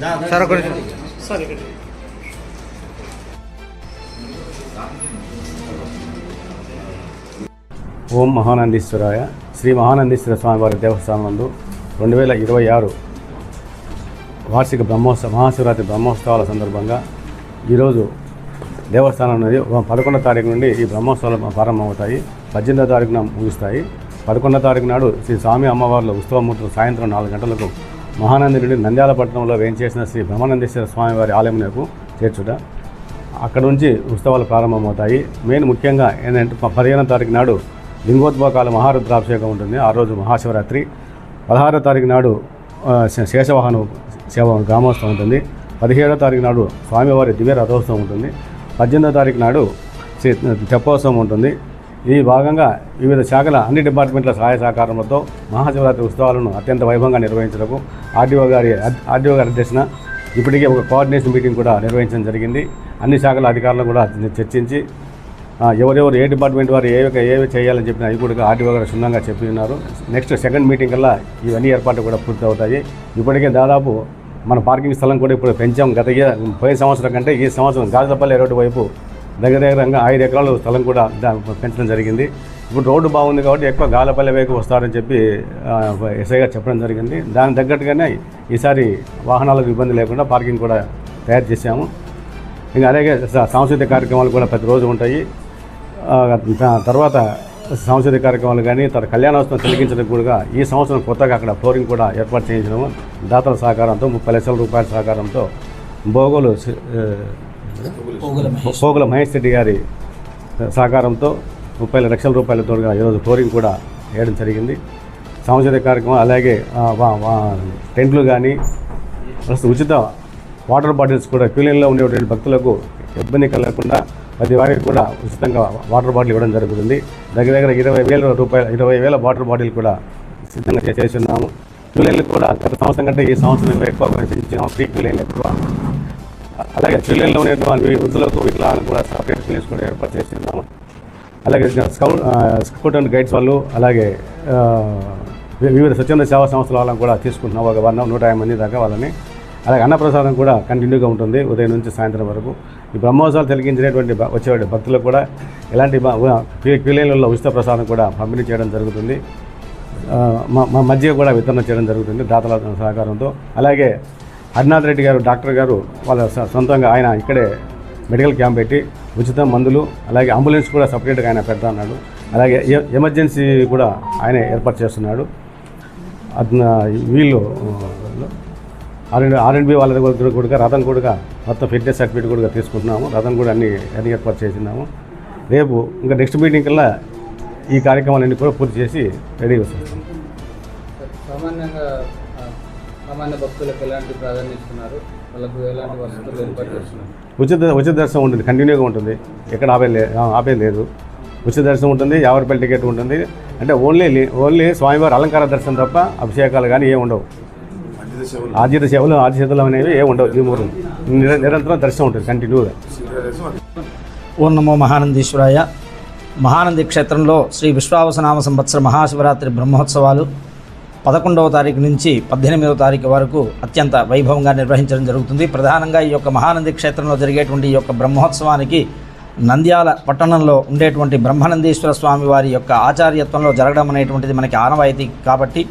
Sir ఒక నిమిషం. Sir ఇక్కడ ఓం మహానందీశ్వరాయ. శ్రీ మహానందీశ్వర స్వామివారి దేవస్థానం నందు రెండు వేల ఇరవై ఆరు వార్షిక బ్రహ్మోత్సవ మహాశివరాత్రి బ్రహ్మోత్సవాల సందర్భంగా ఈరోజు దేవస్థానం అనేది పదకొండో తారీఖు నుండి ఈ బ్రహ్మోత్సవాలు ప్రారంభమవుతాయి. పద్దెనిమిదో తారీఖున ముగుస్తాయి. పదకొండో తారీఖు నాడు శ్రీ స్వామి అమ్మవార్ల ఉత్సవమూర్తులు సాయంత్రం నాలుగు గంటలకు మహానంది నుండి నంద్యాల పట్టణంలో వేయించేసిన శ్రీ బ్రహ్మానందేశ్వర స్వామివారి ఆలయంకు చేర్చుట. అక్కడ నుంచి ఉత్సవాలు ప్రారంభమవుతాయి. మెయిన్ ముఖ్యంగా ఏంటంటే పదిహేనో తారీఖు నాడు లింగోద్భవకాల మహారుద్రాభిషేకం ఉంటుంది. ఆ రోజు మహాశివరాత్రి. పదహారో తారీఖు నాడు శేషవాహన శేషవాహనం సేవ గ్రామోత్సవం ఉంటుంది. పదిహేడో తారీఖు నాడు స్వామివారి దివ్య రథోత్సవం ఉంటుంది. పద్దెనిమిదో తారీఖు నాడు శ్రీ తెప్పోత్సవం ఉంటుంది. ఈ భాగంగా వివిధ శాఖల అన్ని డిపార్ట్మెంట్ల సహాయ సహకారంతో మహాశివరాత్రి ఉత్సవాలను అత్యంత వైభవంగా నిర్వహించడానికి ఆర్డీఓ గారి ఆర్డీఓ గారి అధ్యక్షన ఇప్పటికే ఒక కోఆర్డినేషన్ మీటింగ్ కూడా నిర్వహించడం జరిగింది. అన్ని శాఖల అధికారులను కూడా చర్చించి ఎవరెవరు ఏ డిపార్ట్మెంట్ వారు ఏ ఏవి చేయాలని చెప్పిన అవి కూడా ఆర్డీఓ గారు క్షుణ్ణంగా చెప్పి ఉన్నారు. నెక్స్ట్ సెకండ్ మీటింగ్ కల్లా ఇవన్నీ ఏర్పాట్లు కూడా పూర్తి అవుతాయి ఇప్పటికే దాదాపు మన పార్కింగ్ స్థలం కూడా ఇప్పుడు పెంచాం. గత పోయిన సంవత్సరం కంటే ఈ సంవత్సరం గాజులపల్లి రోడ్డు వైపు దగ్గర దగ్గరంగా ఐదు ఎకరాలు స్థలం కూడా పెంచడం జరిగింది. ఇప్పుడు రోడ్డు బాగుంది కాబట్టి ఎక్కువ గాలపల్లె వైపు వస్తారని చెప్పి ఎస్ఐ గారు చెప్పడం జరిగింది. దానికి తగ్గట్టుగానే ఈసారి వాహనాలకు ఇబ్బంది లేకుండా పార్కింగ్ కూడా తయారు చేశాము. ఇంకా అలాగే సాంస్కృతిక కార్యక్రమాలు కూడా ప్రతిరోజు ఉంటాయి. తర్వాత సాంస్కృతిక కార్యక్రమాలు కానీ తర్వాత కళ్యాణోత్సవం తిలకించడానికి కూడా ఈ సంవత్సరం కొత్తగా అక్కడ ఫ్లోరింగ్ కూడా ఏర్పాటు చేయించడము. దాతల సహకారంతో ముప్పై లక్షల రూపాయల సహకారంతో బోగోలు పోగుల మహేష్. రెడ్డి గారి సహకారంతో ముప్పై లక్షల రూపాయలతో ఈరోజు ఫ్లోరింగ్ కూడా వేయడం జరిగింది. సాంస్కృతిక కార్యక్రమం అలాగే టెంట్లు కానీ ప్లస్ ఉచిత వాటర్ బాటిల్స్ కూడా క్యూలైన్లో ఉండేటువంటి భక్తులకు ఇబ్బంది కలగకుండా ప్రతి వారికి కూడా ఉచితంగా వాటర్ బాటిల్ ఇవ్వడం జరుగుతుంది. దగ్గర దగ్గర ఇరవై వేల రూపాయల ఇరవై వేల వాటర్ బాటిల్ కూడా సిద్ధంగా చే- చేసి ఉన్నాము. క్యూలైన్లు కూడా గత సంవత్సరం కంటే ఈ సంవత్సరం ఎక్కువ పెంచాము ఫ్రీ క్యూలైన్లు ఎక్కువ. అలాగే చిల్లెల్లో ఉండేటువంటి వృద్ధులకు వికలాలను కూడా సపరేట్ చేసుకుని ఏర్పాటు చేస్తున్నాము అలాగే స్కౌట్ స్కౌట్ అండ్ గైడ్స్ వాళ్ళు అలాగే వివిధ స్వచ్ఛంద సేవా సంస్థల వాళ్ళని కూడా తీసుకుంటున్నాం ఒక వంద నూట యాభై మంది దాకా వాళ్ళని. అలాగే అన్నప్రసాదం కూడా కంటిన్యూగా ఉంటుంది ఉదయం నుంచి సాయంత్రం వరకు. ఈ బ్రహ్మోత్సవాలు తెలిగించినటువంటి భ- వచ్చే భక్తులకు కూడా ఎలాంటి క్యూలైన్లలో ఉచిత ప్రసాదం కూడా పంపిణీ చేయడం జరుగుతుంది. మా మా మధ్య కూడా వితరణ చేయడం జరుగుతుంది దాతల సహకారంతో. అలాగే హరినాథ్ రెడ్డి గారు డాక్టర్ గారు వాళ్ళ స- సొంతంగా ఆయన ఇక్కడే మెడికల్ క్యాంప్ పెట్టి ఉచిత మందులు అలాగే అంబులెన్స్ కూడా సపరేట్గా ఆయన పెడతా అన్నాడు అలాగే ఎ- ఎమర్జెన్సీ కూడా ఆయనే ఏర్పాటు చేస్తున్నాడు. వీళ్ళు ఆర్ఎండ్ ఆర్ఎండ్బి వాళ్ళ దగ్గర కూడా రథం కూడా మొత్తం ఫిట్నెస్ సర్టిఫికేట్ కూడా తీసుకుంటున్నాము. రథం కూడా అన్ని అన్ని ఏర్పాటు చేసినాము. రేపు ఇంకా నెక్స్ట్ మీటింగ్ కల్లా ఈ కార్యక్రమాలన్నీ కూడా పూర్తి చేసి రెడీ వస్తాం సామాన్యంగా సామాన్య భక్తులకు ఎలాంటి ప్రాధాన్యత ఇస్తున్నారు? వాళ్ళకు ఎలాంటి వసతులు ఏర్పాటు చేస్తున్నారు? ఉచిత ఉచిత దర్శనం ఉంటుంది కంటిన్యూగా ఉంటుంది. ఎక్కడ ఆపే ఆపే లేదు. ఉచిత దర్శనం ఉంటుంది యాభై రూపాయల టికెట్ ఉంటుంది. అంటే ఓన్లీ ఓన్లీ స్వామివారి అలంకార దర్శనం తప్ప అభిషేకాలు కానీ ఏమి ఉండవు. ఆర్జిత సేవలు. ఆర్జితలు అనేవి ఏమి ఉండవు ఈ మూడు. నిర- నిరంతరం దర్శనం ఉంటుంది కంటిన్యూగా ఓం నమో మహానందీశ్వరాయ. మహానంది క్షేత్రంలో శ్రీ విశ్వావసనామ సంవత్సర మహాశివరాత్రి బ్రహ్మోత్సవాలు పదకొండవ తారీఖు నుంచి పద్దెనిమిదవ తారీఖు వరకు అత్యంత వైభవంగా నిర్వహించడం జరుగుతుంది. ప్రధానంగా ఈ యొక్క మహానంది క్షేత్రంలో జరిగేటువంటి ఈ యొక్క బ్రహ్మోత్సవానికి నంద్యాల పట్టణంలో ఉండేటువంటి బ్రహ్మనందీశ్వర స్వామి వారి యొక్క ఆచార్యత్వంలో జరగడం అనేటువంటిది మనకి ఆనవాయితీ కాబట్టి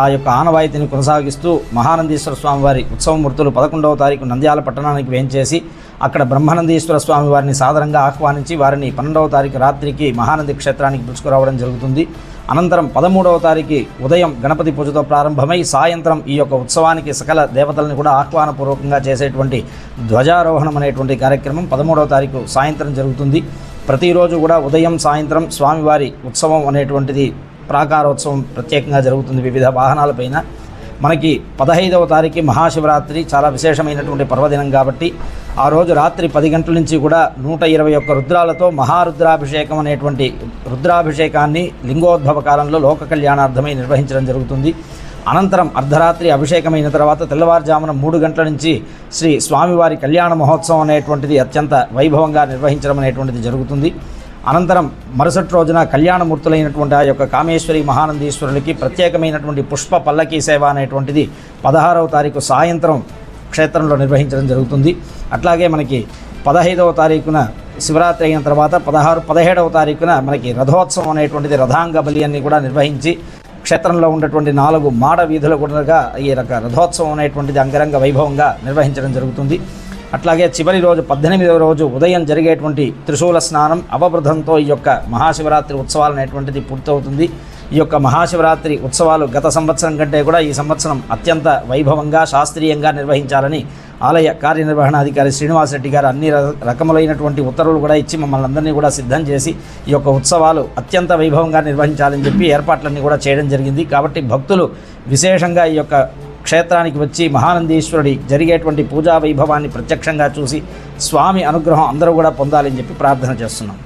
ఆ యొక్క ఆనవాయితీని కొనసాగిస్తూ మహానందీశ్వర స్వామి వారి ఉత్సవమూర్తులు పదకొండవ తారీఖు నంద్యాల పట్టణానికి వేంచేసి అక్కడ బ్రహ్మానందీశ్వర స్వామి వారిని సాధారణంగా ఆహ్వానించి వారిని పన్నెండవ తారీఖు రాత్రికి మహానంది క్షేత్రానికి పిలుచుకురావడం జరుగుతుంది. అనంతరం పదమూడవ తారీఖు ఉదయం గణపతి పూజతో ప్రారంభమై సాయంత్రం ఈ యొక్క ఉత్సవానికి సకల దేవతలను కూడా ఆహ్వానపూర్వకంగా చేసేటువంటి ధ్వజారోహణం అనేటువంటి కార్యక్రమం పదమూడవ తారీఖు సాయంత్రం జరుగుతుంది. ప్రతిరోజు కూడా ఉదయం సాయంత్రం స్వామివారి ఉత్సవం అనేటువంటిది ప్రాకారోత్సవం ప్రత్యేకంగా జరుగుతుంది. వివిధ వాహనాలపైన మనకి పదహైదవ తారీఖు మహాశివరాత్రి చాలా విశేషమైనటువంటి పర్వదినం కాబట్టి ఆ రోజు రాత్రి పది గంటల నుంచి కూడా నూట ఇరవై ఒక్క రుద్రాలతో మహారుద్రాభిషేకం అనేటువంటి రుద్రాభిషేకాన్ని లింగోద్భవ కాలంలో లోక కళ్యాణార్థమై నిర్వహించడం జరుగుతుంది. అనంతరం అర్ధరాత్రి అభిషేకమైన తర్వాత తెల్లవారుజామున మూడు గంటల నుంచి శ్రీ స్వామివారి కళ్యాణ మహోత్సవం అనేటువంటిది అత్యంత వైభవంగా నిర్వహించడం అనేటువంటిది జరుగుతుంది. అనంతరం మరుసటి రోజున కళ్యాణమూర్తులైనటువంటి ఆ యొక్క కామేశ్వరి మహానందీశ్వరునికి ప్రత్యేకమైనటువంటి పుష్ప పల్లకీ సేవ అనేటువంటిది పదహారవ తారీఖు సాయంత్రం క్షేత్రంలో నిర్వహించడం జరుగుతుంది. అట్లాగే మనకి పదహైదవ తారీఖున శివరాత్రి అయిన తర్వాత పదహారు పదిహేడవ తారీఖున మనకి రథోత్సవం అనేటువంటిది రథాంగ బలి అని కూడా నిర్వహించి క్షేత్రంలో ఉన్నటువంటి నాలుగు మాడ వీధులు కూడా ఈ రక రథోత్సవం అనేటువంటిది అంగరంగ వైభవంగా నిర్వహించడం జరుగుతుంది. అట్లాగే చివరి రోజు పద్దెనిమిదవ రోజు ఉదయం జరిగేటువంటి త్రిశూల స్నానం అవబృధంతో ఈ యొక్క మహాశివరాత్రి ఉత్సవాలు అనేటువంటిది పూర్తవుతుంది. ఈ యొక్క మహాశివరాత్రి ఉత్సవాలు గత సంవత్సరం కంటే కూడా ఈ సంవత్సరం అత్యంత వైభవంగా శాస్త్రీయంగా నిర్వహించాలని ఆలయ కార్యనిర్వహణాధికారి శ్రీనివాసరెడ్డి గారు అన్ని రకములైనటువంటి ఉత్తర్వులు కూడా ఇచ్చి మమ్మల్ని అందరినీ కూడా సిద్ధం చేసి ఈ యొక్క ఉత్సవాలు అత్యంత వైభవంగా నిర్వహించాలని చెప్పి ఏర్పాట్లన్నీ కూడా చేయడం జరిగింది. కాబట్టి భక్తులు విశేషంగా ఈ యొక్క క్షేత్రానికి వచ్చి మహానందీశ్వరుడి జరిగేటువంటి పూజా వైభవాన్ని ప్రత్యక్షంగా చూసి స్వామి అనుగ్రహం అందరూ కూడా పొందాలని చెప్పి ప్రార్థన చేస్తున్నాం.